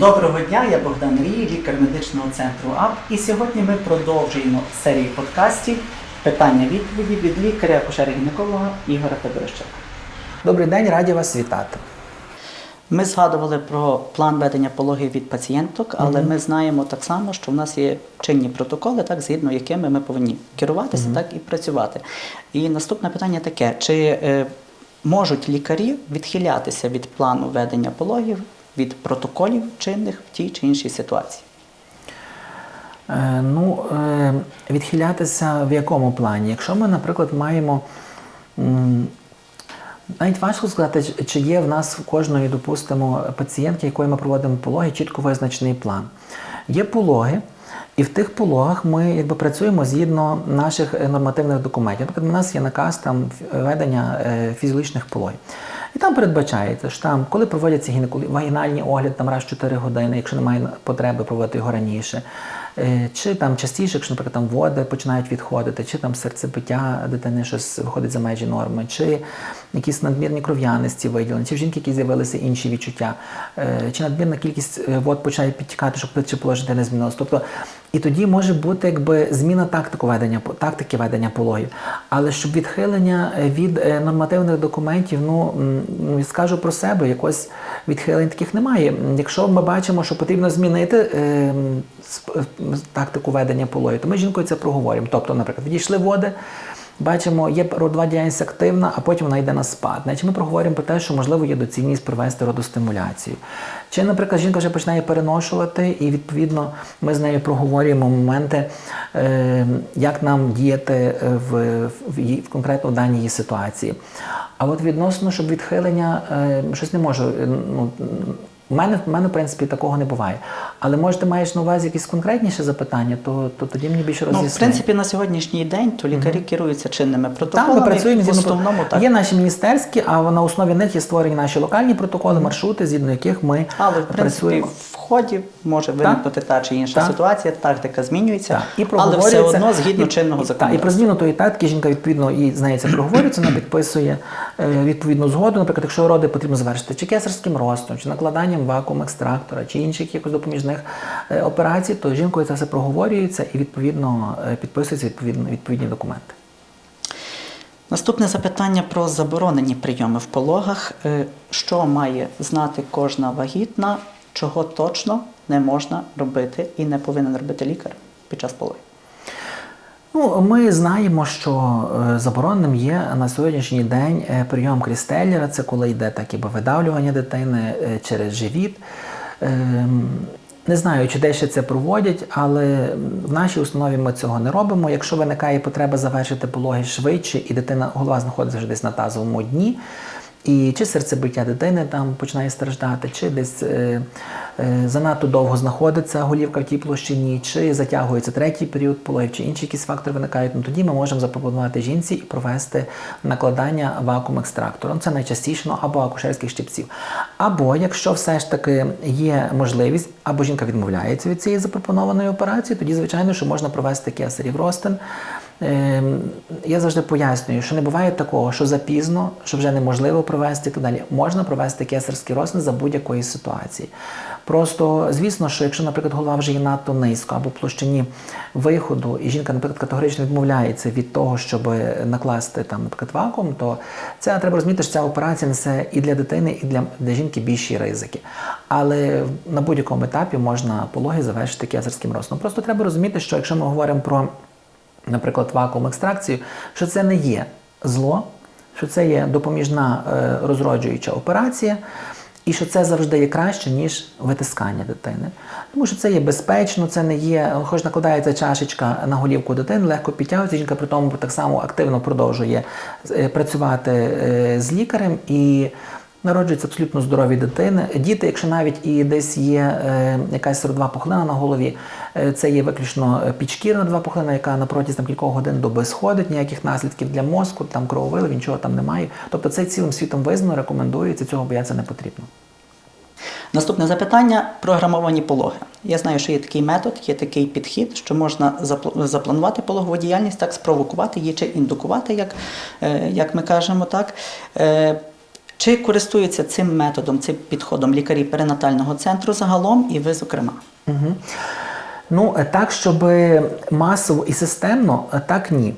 Доброго дня, я Богдан Рій, лікар медичного центру АП. І сьогодні ми продовжуємо серію подкастів питання-відповіді від лікаря акушера гінеколога Ігоря Федорищака. Добрий день, раді вас вітати. Ми згадували про план ведення пологів від пацієнток, але ми знаємо так само, що в нас є чинні протоколи, так згідно якими ми повинні керуватися, так і працювати. І наступне питання таке: чи е, можуть лікарі відхилятися від плану ведення пологів від протоколів чинних в тій чи іншій ситуації? Е, ну, е, відхилятися в якому плані? Якщо ми, наприклад, маємо. Навіть важко сказати, чи- є в нас в кожної, допустимо, пацієнтки, якої ми проводимо пологи, чітко визначений план. Є пологи, і в тих пологах ми якби працюємо згідно наших нормативних документів. Наприклад, у нас є наказ там ведення е, фізіологічних пологів. І там передбачається, що там, коли проводяться гінеколі- вагінальні огляд там раз в 4 години, якщо немає потреби проводити його раніше, Е, чи там частіше, якщо, наприклад, там води починають відходити, чи там серцебиття дитини щось виходить за межі норми, чи якісь надмірні кров'яності виділені, чи в жінки, які з'явилися інші відчуття, е, чи надмірна кількість е, вод починає підтікати, щоб чи положити не змінилось. Тобто, і тоді може бути якби зміна тактику ведення тактики ведення пологів. Але щоб відхилення е, від е, нормативних документів, ну ну, скажу про себе, якось відхилень таких немає. Якщо ми бачимо, що потрібно змінити е, е, тактику ведення пологів, то ми жінкою це проговоримо. Тобто, наприклад, відійшли води. Бачимо, є родова діяльність активна, а потім вона йде на спад. Значить, ми проговоримо про те, що можливо є доцільність провести родостимуляцію. Чи, наприклад, жінка вже починає переношувати, і відповідно ми з нею проговорюємо моменти, е, як нам діяти в, в, в конкретно в даній ситуації. А от відносно, щоб відхилення, е, щось не можу. е, Ну, у мене, в мене, в принципі, такого не буває. Але може, ти маєш на увазі якісь конкретніше запитання, то, то тоді мені більше Ну, в принципі, на сьогоднішній день то лікарі керуються чинними Так, протоколами. ми працюємо в згідно основному так. Є наші міністерські, а на основі них є створені наші локальні протоколи, маршрути, згідно яких ми Але в принципі працюємо. Ході може виникнути та чи інша ситуація, тактика змінюється, і але все одно згідно чинного закону. І про зміну тої тактики жінка відповідно і з нею це проговорюється, вона підписує е, відповідну згоду. Наприклад, якщо роди потрібно завершити чи кесарським ростом, чи накладанням вакуум екстрактора, чи інших якось допоміжних е, операцій, то жінкою це все проговорюється і відповідно е, підписуються відповідно відповідні документи. Наступне запитання про заборонені прийоми в пологах. Що має знати кожна вагітна, чого точно не можна робити і не повинен робити лікар під час пологів? Ну, ми знаємо, що е, забороненим є на сьогоднішній день е, прийом крістеллера, це коли йде так якби видавлювання дитини е, через живіт. Ем, Не знаю, чи де ще це проводять, але в нашій установі ми цього не робимо. Якщо виникає потреба завершити пологи швидше, і дитина голова знаходиться вже десь на тазовому дні, і чи серцебиття дитини там починає страждати, чи десь е, е, занадто довго знаходиться голівка в тій площині, чи затягується третій період пологів, чи інші якісь фактори виникають, ну тоді ми можемо запропонувати жінці і провести накладання вакуум екстрактором. Це найчастіше ну, або акушерських щипців. Або якщо все ж таки є можливість, або жінка відмовляється від цієї запропонованої операції, тоді, звичайно, що можна провести кесарів ростин. Ем, Я завжди пояснюю, що не буває такого, що запізно, що вже неможливо провести і так далі. Можна провести кесарський розтин за будь-якої ситуації. Просто, звісно, що якщо, наприклад, голова вже є надто низько або площині виходу, і жінка, наприклад, категорично відмовляється від того, щоб накласти там, наприклад, вакуум, то це треба розуміти, що ця операція несе і для дитини, і для, для жінки більші ризики. Але на будь-якому етапі можна пологи завершити кесарським розтином. Просто треба розуміти, що якщо ми говоримо про наприклад, вакуум екстракцію, що це не є зло, що це є допоміжна е, розроджуюча операція, і що це завжди є краще, ніж витискання дитини. Тому що це є безпечно, це не є, хоч накладається чашечка на голівку дитини, легко підтягується, жінка при тому так само активно продовжує е, працювати е, з лікарем і Народжуються абсолютно здорові дитини. Діти, якщо навіть і десь є е, якась родова пухлина на голові, е, це є виключно е, підшкірна родова пухлина, яка на протязі кількох годин доби сходить, ніяких наслідків для мозку, там крововилив, нічого там немає. Тобто це цілим світом визнано, рекомендується, цього боятися не потрібно. Наступне запитання програмовані пологи. Я знаю, що є такий метод, є такий підхід, що можна запл- запланувати пологову діяльність, так спровокувати її чи індукувати, як, як ми кажемо так. Чи користуються цим методом, цим підходом лікарі перинатального центру загалом, і ви, зокрема? Угу. Ну, е, так, щоб масово і системно, е, так ні.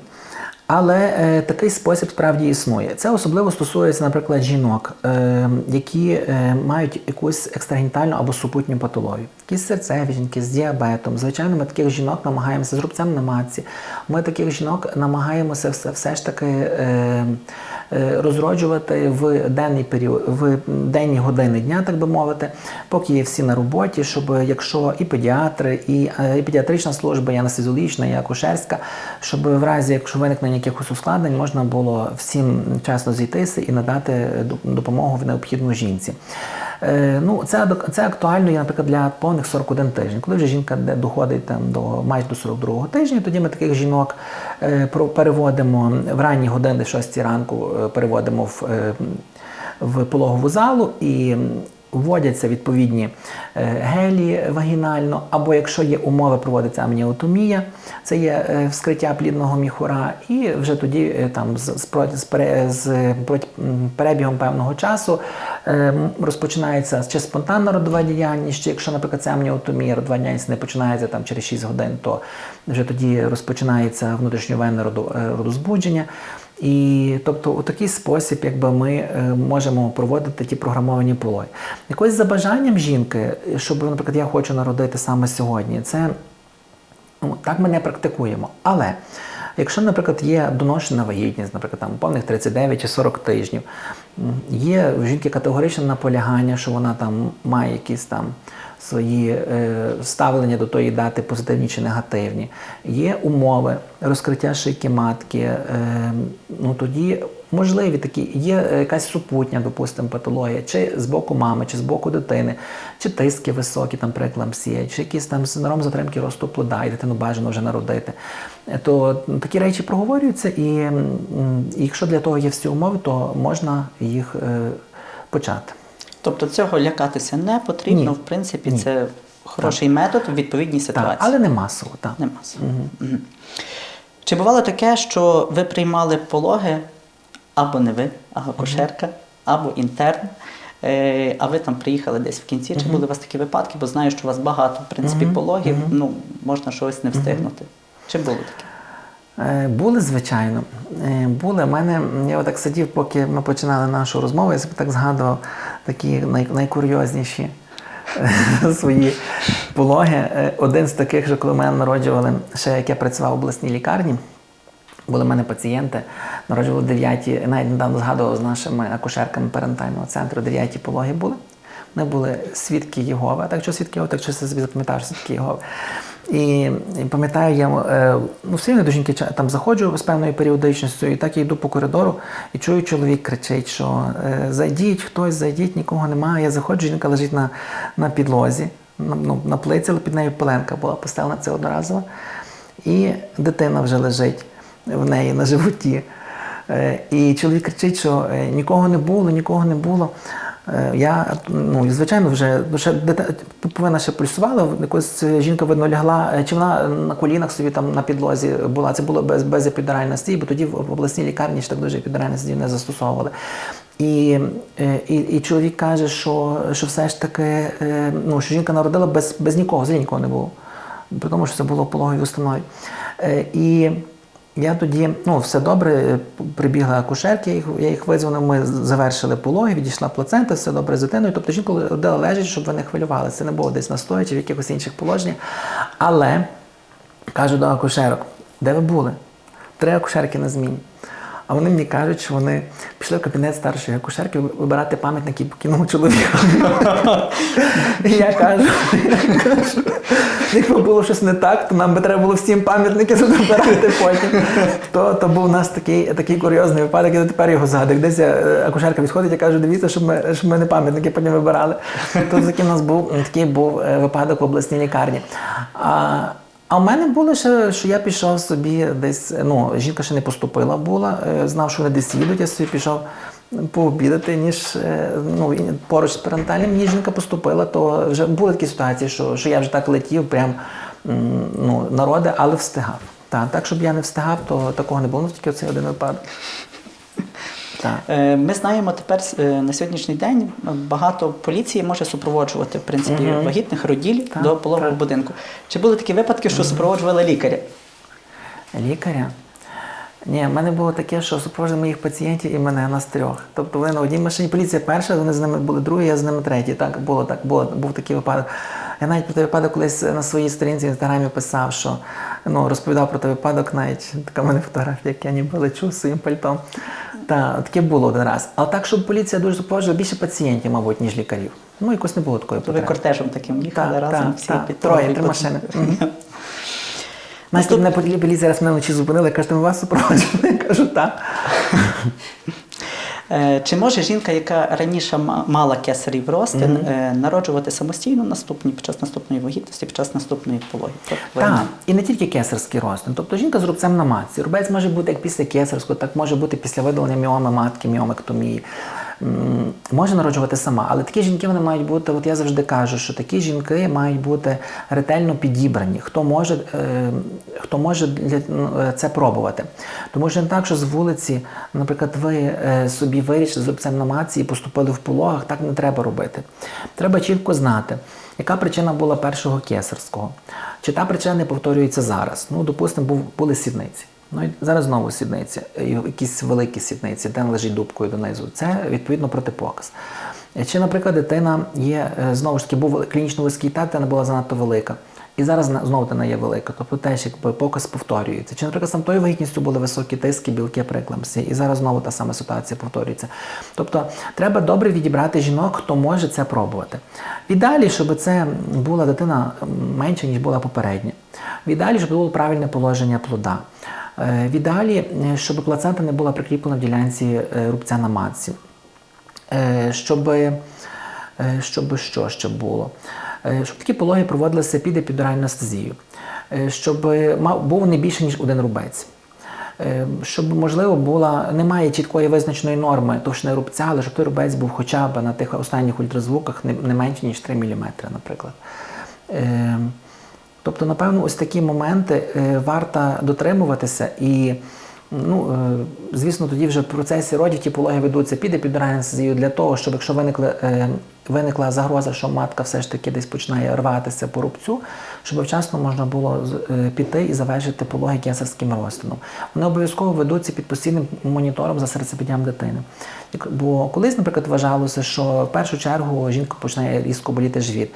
Але е, такий спосіб справді існує. Це особливо стосується, наприклад, жінок, е, які е, мають якусь екстрагентальну або супутню патологію. Якісь серцеві жінки з діабетом. Звичайно, ми таких жінок намагаємося з рубцем на матці. Ми таких жінок намагаємося все, все ж таки е, розроджувати в денний період, в денні години дня, так би мовити, поки є всі на роботі, щоб якщо і педіатри, і, е, і педіатрична служба, і анестезіологічна, і акушерська, щоб в разі, якщо виникнення якихось ускладнень, можна було всім часно зійтися і надати доп- допомогу в необхідну жінці. Е, Ну, це, це актуально, наприклад, для повних 41 тижень. Коли вже жінка доходить там, до майже до 42 тижня, тоді ми таких жінок е, переводимо в ранні години, в 6 ранку, е, переводимо в, в пологову залу і вводяться відповідні гелі вагінально, або якщо є умови, проводиться амніотомія, це є вскриття плідного міхура, і вже тоді там з, з, з, з перебігом певного часу розпочинається чи спонтанна родова діяльність, чи якщо, наприклад, це амніотомія, родова діяльність не починається там через 6 годин, то вже тоді розпочинається внутрішньовенне е, родозбудження. І тобто у такий спосіб, якби ми е, можемо проводити ті програмовані пологи. Якось за бажанням жінки, щоб, наприклад, я хочу народити саме сьогодні, це ну, так ми не практикуємо. Але якщо, наприклад, є доношена вагітність, наприклад, там повних 39 чи 40 тижнів, є в жінки категоричне наполягання, що вона там має якісь там свої е, ставлення до тої дати позитивні чи негативні, є умови розкриття шийки матки, е, ну тоді можливі такі, є е, якась супутня, допустимо, патологія, чи з боку мами, чи з боку дитини, чи тиски високі, там прееклампсія, чи якийсь там синдром затримки росту плода, і дитину бажано вже народити. То такі речі проговорюються, і, і якщо для того є всі умови, то можна їх почати. Тобто цього лякатися не потрібно, Ні. в принципі, Ні. це хороший метод в відповідній ситуації. Так, але не масово. Так. Нема сенсу. Мгм. Чи бувало таке, що ви приймали пологи або не ви, а акушерка, або інтерн, е, а ви там приїхали десь в кінці? Чи були у вас такі випадки? Бо знаю, що у вас багато, в принципі, пологів, ну, можна щось не встигнути. Чи було таке? Е, Були, звичайно. Е, Були. У мене, я отак сидів, поки ми починали нашу розмову, я так згадував такі най, найкурйозніші е, свої пологи. Один з таких, що коли мене народжували, ще як я працював в обласній лікарні, були в мене пацієнти, народжували дев'яті, навіть недавно згадував з нашими акушерками перинатального центру, дев'яті пологи були. Вони були свідки Єгови, а так що свідки Єгови, так що я собі запам'ятав, свідки Єгови. І, пам'ятаю, я е, ну, все до жінки там заходжу з певною періодичністю, і так я йду по коридору і чую, чоловік кричить, що е, зайдіть, хтось, зайдіть, нікого немає. Я заходжу, жінка лежить на, на підлозі, на, ну, на плиці, але під нею пеленка була поставлена це одноразово. І дитина вже лежить в неї на животі. Е, І чоловік кричить, що нікого не було, нікого не було. Е, Я, ну, звичайно, вже ще повинна ще пульсувала, якось жінка видно лягла, е, чи вона на колінах собі там на підлозі була. Це було без, без епідуральної стій, бо тоді в обласній лікарні ж так дуже епідуральної стій не застосовували. І, е, і, і чоловік каже, що, що все ж таки, ну, що жінка народила без, без нікого, взагалі нікого не було. При тому, що це було установі. Е, І я тоді, ну, все добре, прибігла акушерки, я їх, я визвонив, ми завершили пологи, відійшла плацента, все добре з дитиною. Тобто жінку лежить, щоб ви не хвилювалися. Це не було десь настоячи чи в якихось інших положеннях. Але кажу до акушерок, де ви були? Три акушерки на зміні. Вони мені кажуть, що вони пішли в кабінет старшої акушерки вибирати пам'ятники покинув чоловіка. І я кажу, я кажу, якби було щось не так, то нам би треба було всім пам'ятники забирати потім. То, був у нас такий, такий курйозний випадок, я тепер його згадую. Десь е, акушерка відходить і каже, дивіться, щоб ми, щоб ми не пам'ятники потім вибирали. То такий у нас був такий був е, випадок в обласній лікарні. А в мене було ще, що я пішов собі десь, ну, жінка ще не поступила була, е, знав, що вони десь їдуть, я собі пішов пообідати, ніж е, ну, поруч з перинатальним, мені жінка поступила, то вже були такі ситуації, що, що я вже так летів, прям ну, народи, але встигав. Так, так, щоб я не встигав, то такого не було, ну, тільки оцей один випадок. Так. Е, Ми знаємо тепер е, на сьогоднішній день багато поліції може супроводжувати в принципі Мгм. вагітних роділь Так, до пологового так. будинку. Чи були такі випадки, що супроводжували лікаря? Лікаря? Ні, в мене було таке, що супроводжували моїх пацієнтів і мене нас трьох. Тобто вони на одній машині поліція перша, вони з ними були другі, я з ними третій. Так було так, було, був такий випадок. Я навіть про той випадок колись на своїй сторінці в інстаграмі писав, що ну, розповідав про той випадок, навіть така в мене фотографія, як я ніби лечу з своїм пальтом. Та, таке було один раз. Але так, щоб поліція дуже супроводжувала більше пацієнтів, мабуть, ніж лікарів. Ну, якось не було такої потреби. ви кортежем таким їхали та, разом та, всі та, під Троє, три машини. Настя мене полі- поліція раз мене вночі зупинили, кажуть, ми вас супроводжували. Я кажу, так. Е, Чи може жінка, яка раніше ма- мала кесарів ростин, mm-hmm. народжувати самостійно наступні під час наступної вагітності, під час наступної пологи? Так, і не тільки кесарський розтин. Тобто жінка з рубцем на матці. Рубець може бути як після кесарського, так може бути після видалення міоми матки, міомектомії. Може народжувати сама, але такі жінки вони мають бути, от я завжди кажу, що такі жінки мають бути ретельно підібрані. Хто може, е, хто може ну, е, це пробувати. Тому що не так, що з вулиці, наприклад, ви е, собі вирішили з рубцем на матці і поступили в пологах, так не треба робити. Треба чітко знати, яка причина була першого кесарського. Чи та причина не повторюється зараз? Ну, допустимо, були сідниці. Ну і зараз знову сідниці, якісь великі сідниці, де лежить дубкою донизу. Це відповідно протипоказ. Чи, наприклад, дитина є е, знову ж таки був клінічно вузький тат, дитина була занадто велика. І зараз знову дитина є велика, тобто теж якби показ повторюється. Чи, наприклад, самотою вагітністю були високі тиски, білки, прикламси, і зараз знову та сама ситуація повторюється. Тобто треба добре відібрати жінок, хто може це пробувати. В ідеалі, щоб це була дитина менше, ніж була попередня. В ідеалі, щоб було правильне положення плода. Е, В ідеалі, е, щоб плацента не була прикріплена в ділянці е, рубця на матці. Щоб, щоб що ще було? Щоб такі пологи проводилися під епідуральною анестезією. Е, Щоб мав, був не більше, ніж один рубець. Щоб, можливо, була, немає чіткої визначеної норми товщини рубця, але щоб той рубець був хоча б на тих останніх ультразвуках не, не менше, ніж 3 мм, наприклад. Тобто, напевно, ось такі моменти е, варто дотримуватися і. Ну, е, звісно, тоді вже в процесі родів ті пологи ведуться під епідуральною анестезією для того, щоб якщо виникли, е, виникла загроза, що матка все ж таки десь починає рватися по рубцю, щоб вчасно можна було е, піти і завершити пологи кесарським розтином. Вони обов'язково ведуться під постійним монітором за серцебиттям дитини. Бо колись, наприклад, вважалося, що в першу чергу жінка починає різко боліти живіт.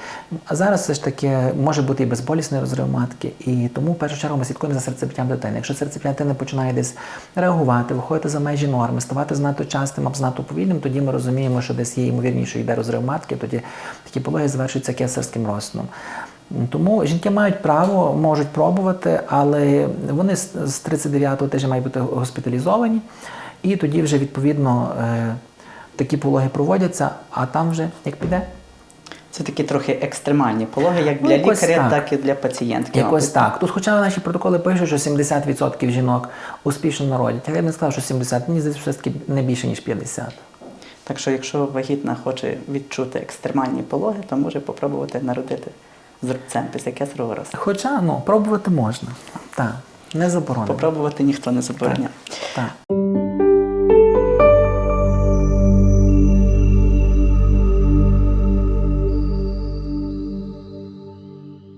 А зараз все ж таки може бути і безболісний розрив матки, і тому в першу чергу ми слідкуємо за серцебиттям дитини. Якщо серцебиття дитини починає десь реагувати, виходити за межі норми, ставати занадто частим або занадто повільним, тоді ми розуміємо, що десь є ймовірніше, йде розрив матки, тоді такі пологи завершуються кесарським розтином. Тому жінки мають право, можуть пробувати, але вони з з 39-го тижня мають бути госпіталізовані, і тоді вже відповідно е, такі пологи проводяться, а там вже як піде. Це такі трохи екстремальні пологи, як Ну, для якось лікаря, так. так і для пацієнтки. Якось так. Тут, хоча наші протоколи пишуть, що 70% жінок успішно народять, але я б не сказав, що 70%, мені здається, що все-таки не більше, ніж 50%. Так що, якщо вагітна хоче відчути екстремальні пологи, то може попробувати народити з рубцем після кесарого розтину. Хоча ну, пробувати можна. Так, не заборонено. Попробувати ніхто не забороняє. Так.